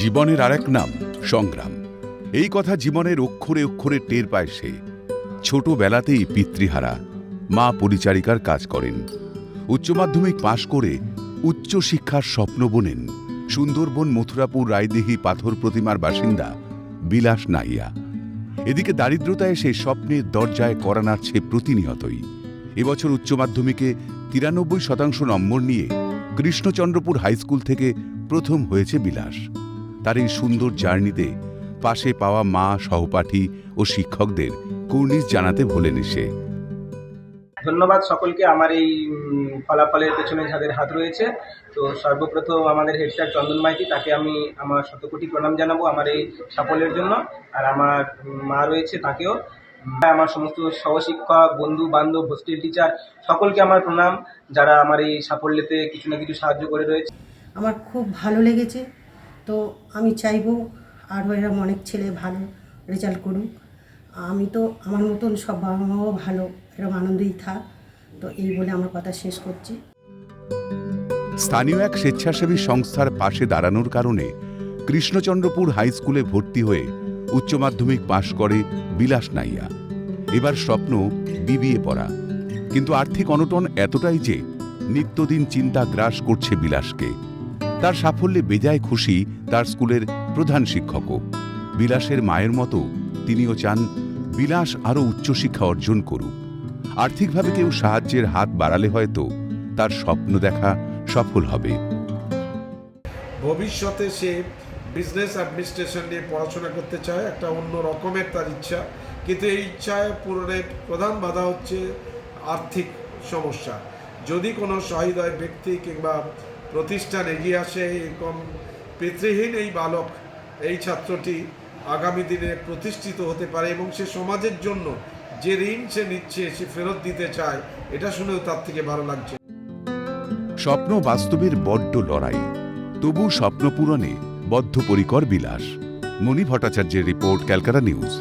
জীবনের আরেক নাম, সংগ্রাম। এই কথা জীবনের অক্ষরে অক্ষরে টের পায় সে। ছোটবেলাতেই পিতৃহারা, মা পরিচারিকার কাজ করেন। উচ্চ মাধ্যমিক পাশ করে উচ্চ শিক্ষার স্বপ্ন বোনেন। সুন্দরবন, মথুরাপুর রায়দিঘি পাথর প্রতিমার বাসিন্দা বিলাস নাইয়া এদিকে দারিদ্রতায় এসে স্বপ্নের দরজায় করা নাড়ছে প্রতিনিয়তই। এবছর উচ্চ মাধ্যমিকে তিরানব্বই শতাংশ নম্বর নিয়ে কৃষ্ণচন্দ্রপুর হাইস্কুল থেকে প্রথম হয়েছে বিলাস। তার এই সুন্দর জার্নিতে পাশে পাওয়া মা সহপাঠী ও শিক্ষকদের কুর্নিশ জানাতে ভোলেনি সে ধন্যবাদ সকলকে আমার এই ফলাফলের পেছনে যাদের হাত রয়েছে। তো সর্বপ্রথম আমাদের হেড স্যার চন্দন মাইতি তাকে আমি আমার শতকোটি প্রণাম জানাব আমার এই সাফল্যের জন্য। আর আমার মা রয়েছে তাকেও। আমার সমস্ত সহশিক্ষক বন্ধু বান্ধব হোস্টেল টিচার সকলকে আমার প্রণাম যারা আমার এই সাফল্যতে কিছু না কিছু সাহায্য করে রয়েছে। আমার খুব ভালো লেগেছে। তো আমি চাইব আরও এরকম অনেক ছেলে ভালো রেজাল্ট করুক। আমি তো আমার মতন সব বাবা মাও ভালো, এরকম আনন্দেই থাক। তো এই বলে আমার কথা শেষ করছি। স্থানীয় এক স্বেচ্ছাসেবী সংস্থার পাশে দাঁড়ানোর কারণে কৃষ্ণচন্দ্রপুর হাই স্কুলে ভর্তি হয়ে উচ্চ মাধ্যমিক পাশ করে বিলাস নাইয়া। এবার স্বপ্ন বিবিএ পড়া। কিন্তু আর্থিক অনটন এতটাই যে নিত্যদিন চিন্তা গ্রাস করছে বিলাসকে। তার সাফল্যে বেজায় খুশি তার স্কুলের প্রধান শিক্ষকও। বিলাসের মায়ের মতো তিনিও চান বিলাস আরও উচ্চশিক্ষা অর্জন করুক। আর্থিকভাবে কেউ সাহায্যের হাত বাড়ালে হয়তো তার স্বপ্ন দেখা সফল হবে। ভবিষ্যতে সে বিজনেস অ্যাডমিনিস্ট্রেশন নিয়ে পড়াশোনা করতে চায়, একটা অন্য রকমের তার ইচ্ছা। কিন্তু এই ইচ্ছায় পূরণের প্রধান বাধা হচ্ছে আর্থিক সমস্যা। যদি কোনো সহৃদয় ব্যক্তি কিংবা প্রতিষ্ঠান এগিয়ে আসে, এরকম পিতৃহীন এই বালক, এই ছাত্রটি আগামী দিনে প্রতিষ্ঠিত হতে পারে এবং সে সমাজের জন্য যে ঋণ সে নিচ্ছে, সে ফেরত দিতে চায়, এটা শুনেও তার থেকে ভালো লাগছে। স্বপ্ন বাস্তবের বড্ড লড়াই। তবু স্বপ্ন পূরণে বদ্ধপরিকর বিলাস। মণি ভট্টাচার্যের রিপোর্ট, ক্যালকাটা নিউজ।